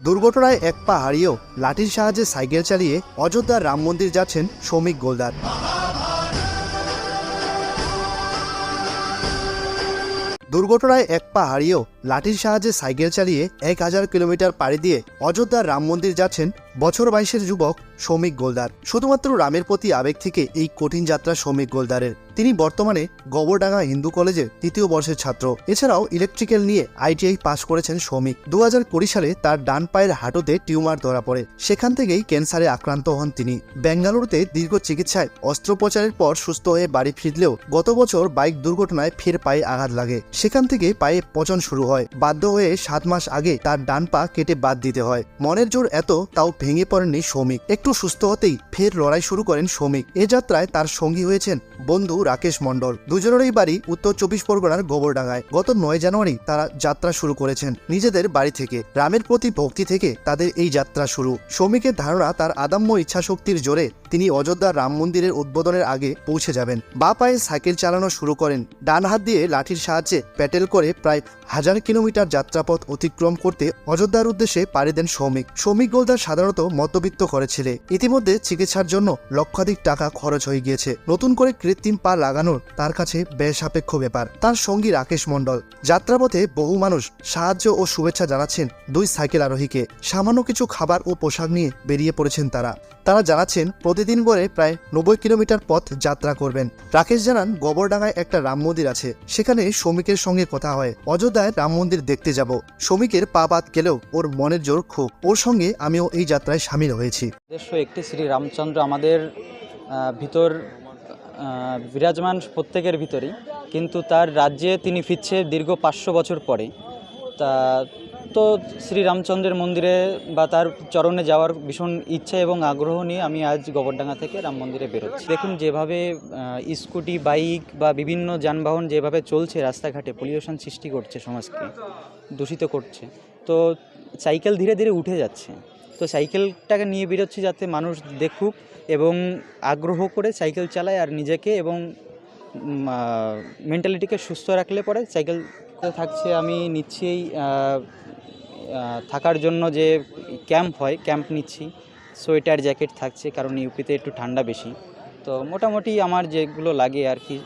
দুর্ঘটনায় এক পা হারিয়েও লাঠির সাহায্যে সাইকেল চালিয়ে অযোধ্যার রাম মন্দির যাচ্ছেন শ্রমিক গোলদার। দুর্ঘটনায় এক পা হারিয়েও লাঠির সাহায্যে সাইকেল চালিয়ে এক হাজার কিলোমিটার পাড়ি দিয়ে অযোধ্যার রাম মন্দির যাচ্ছেন বছর বাইশের যুবক শ্রমিক গোলদার। শুধুমাত্র রামের প্রতি আবেগ থেকে এই কঠিন যাত্রা শ্রমিক গোলদারের। তিনি বর্তমানে গবরডাঙ্গা হিন্দু কলেজের তৃতীয় বর্ষের ছাত্র। এছাড়াও ইলেকট্রিক্যাল নিয়ে আইটিআই পাশ করেছেন শ্রমিক দু সালে তার ডান পায়ের হাঁটুতে টিউমার ধরা পড়ে। সেখান থেকেই ক্যান্সারে আক্রান্ত হন তিনি। বেঙ্গালুরুতে দীর্ঘ চিকিৎসায় অস্ত্রোপচারের পর সুস্থ হয়ে বাড়ি ফিরলেও গত বছর বাইক দুর্ঘটনায় ফের পায়ে আঘাত লাগে। সেখান থেকে পায়ে পচন শুরু হয়। বাধ্য হয়ে সাত মাস আগে তার ডান পা কেটে বাদ দিতে হয়। মনের জোর এত, তাও ভেঙে পড়েননি শ্রমিক। একটু সুস্থ হতেই ফের লড়াই শুরু করেন শ্রমিক। এ যাত্রায় তার সঙ্গী হয়েছেন বন্ধু রাকেশ মণ্ডল। দুজনেরই বাড়ি উত্তর চব্বিশ পরগনার গোবরডাঙ্গায়। গত নয় জানুয়ারি তারা যাত্রা শুরু করেছেন নিজেদের বাড়ি থেকে। রামের প্রতি ভক্তি থেকে তাদের এই যাত্রা শুরু। শ্রমিকের ধারণা, তার আদম্য ইচ্ছাশক্তির জোরে তিনি অযোধ্যার রাম মন্দিরের উদ্বোধনের আগে পৌঁছে যাবেন। বা পায়ে সাইকেল চালানো শুরু করেন। ডান হাত দিয়ে লাঠির সাহায্যে প্যাটেল করে প্রায় হাজার কিলোমিটার যাত্রাপথ অতিক্রম করতে অযোধ্যার উদ্দেশ্যে পাড়ি দেন শ্রমিক। শ্রমিক গোলদার সাধারণত মধ্যবিত্ত করে ছেলে। ইতিমধ্যে চিকিৎসার জন্য লক্ষাধিক টাকা খরচ হয়ে গিয়েছে। নতুন করে কৃত্রিম পা লাগানোর তার কাছে ব্যয় সাপেক্ষ ব্যাপার। তার সঙ্গী রাকেশ মণ্ডল। যাত্রাপথে বহু মানুষ সাহায্য ও শুভেচ্ছা জানাচ্ছেন দুই সাইকেল আরোহীকে। সামান্য কিছু খাবার ও পোশাক নিয়ে বেরিয়ে পড়েছেন তারা। তারা জানাচ্ছেন, প্রতিদিন করে প্রায় নব্বই কিলোমিটার পথ যাত্রা করবেন। রাকেশ জানান, গোবরডাঙ্গায় একটা রাম মন্দির আছে। সেখানে শ্রমিকের সঙ্গে কথা হয়। অযোধ্যায় মন্দির দেখতে যাব। শ্রমিকের পা বাদ গেলেও ওর মনের জোর খুব। ওর সঙ্গে আমিও এই যাত্রায় সামিল হয়েছি। উদ্দেশ্য একটি শ্রী রামচন্দ্র আমাদের ভিতর বিরাজমান প্রত্যেকের ভিতরেই। কিন্তু তার রাজ্যে তিনি ফিরছে দীর্ঘ পাঁচশো বছর পরে। তা তো শ্রী রামচন্দ্রের মন্দিরে বা তার চরণে যাওয়ার ভীষণ ইচ্ছা এবং আগ্রহ নিয়ে আমি আজ গোবরডাঙ্গা থেকে রাম মন্দিরে বেরোচ্ছি। দেখুন, যেভাবে স্কুটি, বাইক বা বিভিন্ন যানবাহন যেভাবে চলছে রাস্তাঘাটে, পলিউশন সৃষ্টি করছে সমাজকে, দূষিত করছে, তো সাইকেল ধীরে ধীরে উঠে যাচ্ছে। তো সাইকেলটাকে নিয়ে বেরোচ্ছি যাতে মানুষ দেখুক এবং আগ্রহ করে সাইকেল চালায় আর নিজেকে এবং মেন্টালিটিকে সুস্থ রাখলে পরে সাইকেল থাকছে, আমি নিচ্ছি থাকার জন্য যে ক্যাম্প হয়, ক্যাম্প নিচ্ছি। সোয়েটার, জ্যাকেট থাকছে, কারণ ইউপিতে একটু ঠান্ডা বেশি। তো মোটামুটি আমার যেগুলো লাগে আর কি